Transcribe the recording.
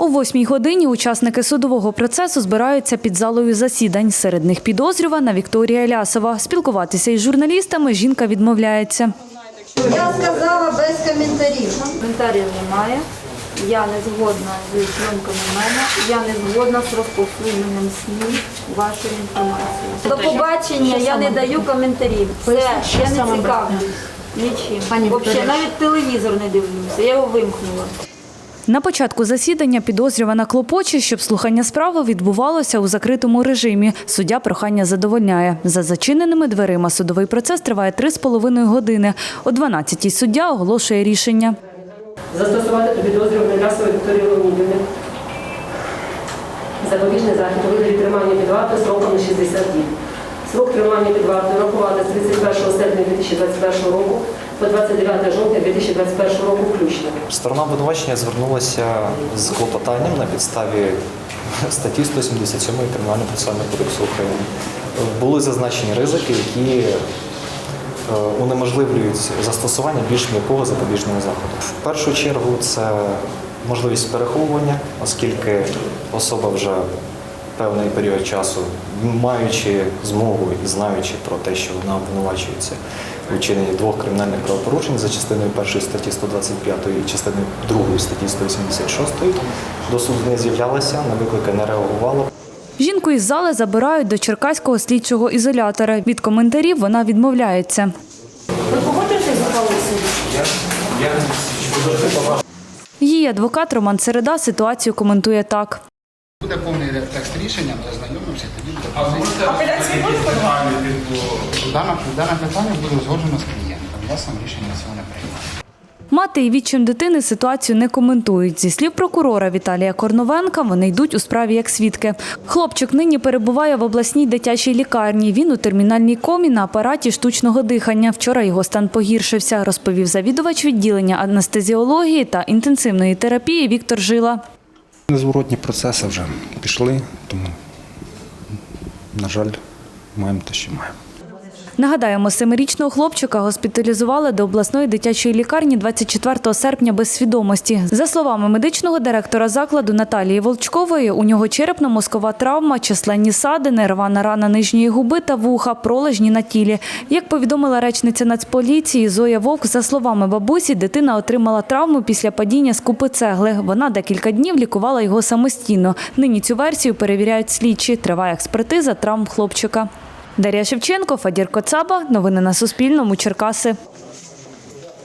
О восьмій годині учасники судового процесу збираються під залою засідань. Серед них підозрювана Вікторія Лясова. Спілкуватися із журналістами жінка відмовляється. Я сказала без коментарів. Коментарів немає. Я не згодна з зйомками мене. Я не згодна з розповсюдженням СМІ вашої інформації. До побачення я не даю коментарів. Все, я не цікавлюсь нічим. Взагалі, навіть телевізор не дивлюся. Я його вимкнула. На початку засідання підозрювана клопоче, щоб слухання справи відбувалося у закритому режимі. Суддя прохання задовольняє. За зачиненими дверима судовий процес триває 3,5 години. О 12-й суддя оголошує рішення. Застосувати до підозрюваної Лясової Вікторії Леонідівни запобіжний захід у вигляді тримання під вартою сроком на 60 діб. Срок тримання під вартою рахувати з 31 серпня 2021 року по 29 жовтня 2021 року включно. Сторона обвинувачення звернулася з клопотанням на підставі статті 177 Кримінального процесуального кодексу України. Були зазначені ризики, які е, унеможливлюють застосування більш м'якого запобіжного заходу. В першу чергу це можливість переховування, оскільки особа вже певний період часу, маючи змогу і знаючи про те, що вона обвинувачується у вчиненні двох кримінальних правопорушень за частиною першої статті 125 і частиною другої статті 186, до суду не з'являлася, на виклики не реагувала. Жінку із зали забирають до Черкаського слідчого ізолятора. Від коментарів вона відмовляється. Її адвокат Роман Середа ситуацію коментує так. Буде повний текст рішення, ми ознайомимося, тоді буде позиція. Дане, дане питання буде узгоджено з клієнтом. Я сам рішення цього не приймаю. Мати і відчим дитини ситуацію не коментують. Зі слів прокурора Віталія Корновенка, вони йдуть у справі як свідки. Хлопчик нині перебуває в обласній дитячій лікарні. Він у термінальній комі на апараті штучного дихання. Вчора його стан погіршився, розповів завідувач відділення анестезіології та інтенсивної терапії Віктор Жила. Незворотні процеси вже пішли, тому, на жаль, маємо те, що маємо. Нагадаємо, семирічного хлопчика госпіталізували до обласної дитячої лікарні 24 серпня без свідомості. За словами медичного директора закладу Наталії Волчкової, у нього черепно-мозкова травма, численні садини, рвана рана нижньої губи та вуха, пролежні на тілі. Як повідомила речниця Нацполіції Зоя Вовк, за словами бабусі, дитина отримала травму після падіння з купи цегли. Вона декілька днів лікувала його самостійно. Нині цю версію перевіряють слідчі. Триває експертиза травм хлопчика. Дар'я Шевченко, Фадір Коцаба. Новини на Суспільному. Черкаси.